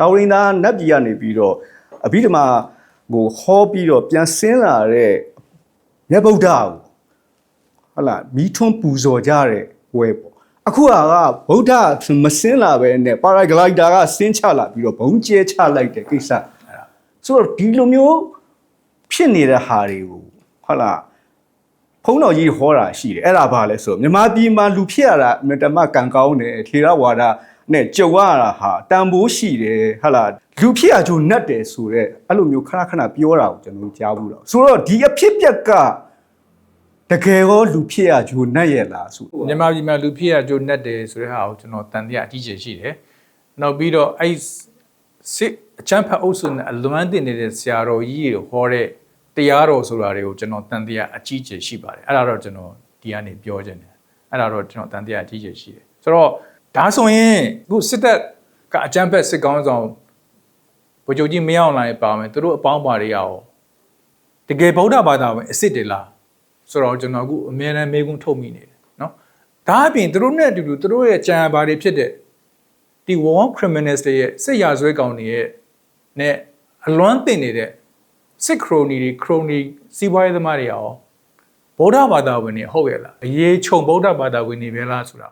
တောင်ရင်သားနတ်ပြည်ကနေပြီးတော့အဘိဓမ္မာဟိုဟောပြီးတော့ပြန်ဆင်းလာတဲ့မြတ်ဗုဒ္ဓကိုဟုတ်လားမိထွန်းပူဇော်ကြတဲ့ဝဲပေါ့အခုကဗုဒ္ဓမဆင်းလာပဲနဲ့ပါရာဂလိုက်တာကဆင်းချလာပြီးတော့ဘုံကျဲချလိုက်တဲ့ကိစ္စအဲ့ဒါဆိုတော့ဒီလိုမျိုးဖြစ်နေတဲ့ဟာတွေကိုဟုတ်လားဖုံးတော်ကြီးဟောတာရှိတယ်အဲ့ဒါဘာလဲဆိုတော့မြမပြည်မှာလူဖြစ်ရတာအမြတ်တမကံကောင်းတယ်ထေရဝါဒ နဲ့ကြုံရတာဟာတန်ဖိုးရှိတယ်ဟာလားလူဖြစ်ရကြုံနဲ့တယ်ဆိုတော့အဲ့လိုမျိုးခဏခဏပြောတာကိုကျွန်တော်တို့ကြားဘူးတော့ဆိုတော့ဒီအဖြစ်ပြက်ကတကယ်ရောလူဖြစ်ရကြုံနဲ့ရလားဆိုမြန်မာပြည်မှာလူဖြစ်ရကြိုးနဲ့တယ်ဆိုတဲ့ဟာကိုကျွန်တော်တန်တရားအကြီးကျယ်ရှိတယ်။နောက်ပြီးတော့အဲ့စစ်အချမ်းဖတ်အုပ်စုနဲ့အလွမ်းတင်နေတဲ့ဆရာတော်ကြီးတွေဟောတဲ့တရားတော်ဆိုတာတွေကိုကျွန်တော်တန်တရားအကြီးကျယ်ရှိပါတယ်။အဲ့ဒါတော့ကျွန်တော်ဒီကနေပြောခြင်းတယ်။အဲ့ဒါတော့ကျွန်တော်တန်တရားအကြီးကျယ်ရှိတယ်။ဆိုတော့ ဒါဆိုရင်ခုစစ်တပ်ကအကြမ်းဖက်စစ်ကောင်းဆောင်ဗိုလ်ချုပ်ကြီးမင်းအောင်လှိုင်ပါမယ်သူတို့အပေါင်းပါတွေရောတကယ်ဗုဒ္ဓဘာသာဝင်အစ်စ်တွေလားဆိုတော့ကျွန်တော်အခုအမြဲတမ်းမေးခွန်းထုတ်မိနေတယ်နော်ဒါအပြင်သူတို့နဲ့အတူတူသူတို့ရဲ့ကြံပါတွေဖြစ်တဲ့ဒီ war criminals တွေရဲ့စစ်ရာဇဝဲကောင်တွေရဲ့နဲ့အလွမ်းတင်နေတဲ့စစ်ခရိုနီတွေခရိုနီစီးပွားရေးသမားတွေရောဗုဒ္ဓဘာသာဝင်တွေဟုတ်ရဲ့လားအရေးချုံဗုဒ္ဓဘာသာဝင်တွေပဲလားဆိုတာ